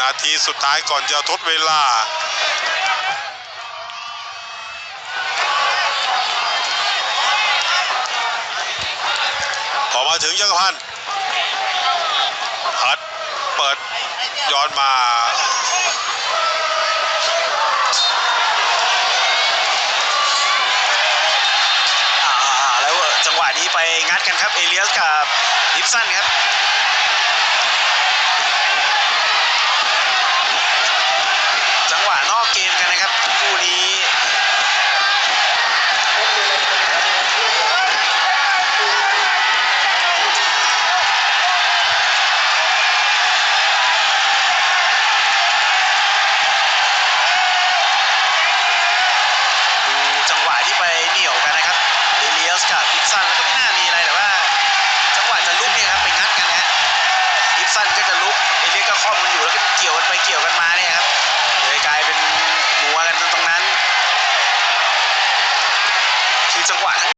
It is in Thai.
นาทีสุดท้ายก่อนจะทดเวลา พอมาถึงจักรพันธ์ฮัดเปิดย้อนมาแล้วจังหวะนี้ไปงัดกันครับ เอเลียสกับดิฟสันครับ สันก็จะลุกเอเลียก็คล่อมมันอยู่แล้วก็เกี่ยวกันไปเกี่ยวกันมาเนี่ยครับเลยกลายเป็นมัวกันตรงนั้น คือจังหวะทั้ง